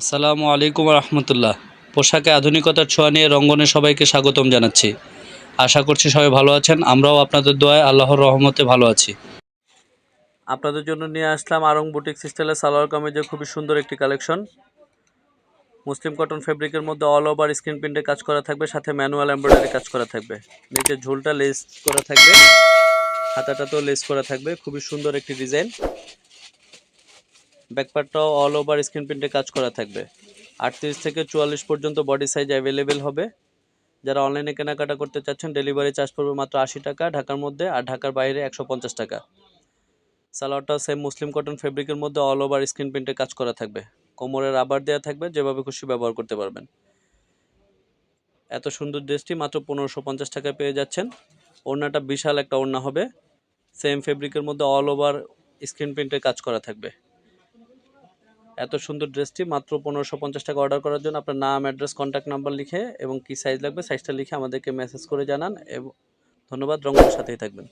আসসালামু আলাইকুম রহমতুল্লাহ। পোশাকে আধুনিকতার ছোঁয়া নিয়ে রঙ্গনে সবাইকে স্বাগতম জানাচ্ছি। আশা করছি সবাই ভালো আছেন, আমরাও আপনাদের দোয়ায় আল্লাহর রহমতে ভালো আছি। আপনাদের জন্য নিয়ে আসলাম আরং বুটিক সিস্টেলের সালোয়ার কামিজের খুবই সুন্দর একটি কালেকশন। মুসলিম কটন ফেব্রিকের মধ্যে অল ওভার স্ক্রিন প্রিন্টে কাজ করা থাকবে, সাথে ম্যানুয়াল এমব্রয়ডারি কাজ করা থাকবে। নিচে ঝোলটা লেস করা থাকবে হাতাটাতেও লেস করা থাকবে, খুবই সুন্দর একটি ডিজাইন ব্যাকপার্টটাও অল ওভার স্ক্রিন প্রিন্টে কাজ করা থাকবে। আটত্রিশ থেকে চুয়াল্লিশ পর্যন্ত বডি সাইজ অ্যাভেলেবেল হবে। যারা অনলাইনে কেনাকাটা করতে চাচ্ছেন ডেলিভারি চার্জ পড়বে মাত্র আশি টাকা, ঢাকার মধ্যে আর ঢাকার বাইরে একশো পঞ্চাশ টাকা। সালোয়ারটাও সেম মুসলিম কটন ফেব্রিকের মধ্যে অল ওভার স্ক্রিন প্রিন্টে কাজ করা থাকবে। কোমরের আবার দেওয়া থাকবে, যেভাবে খুশি ব্যবহার করতে পারবেন। এত সুন্দর ড্রেসটি মাত্র পনেরোশো পঞ্চাশ টাকায় পেয়ে যাচ্ছেন। ওড়নাটা বিশাল একটা ওড়না হবে। সেম ফেব্রিকের মধ্যে অল ওভার স্ক্রিন প্রিন্টে কাজ করা থাকবে। এত সুন্দর ড্রেসটি মাত্র পনেরোশো পঞ্চাশ টাকা অর্ডার করার জন্য। আপনার নাম অ্যাড্রেস কন্ট্যাক্ট নাম্বার লিখে এবং কী সাইজ লাগবে সাইজটা লিখে আমাদেরকে মেসেজ করে জানান। এবং ধন্যবাদ রঙের সাথেই থাকবেন।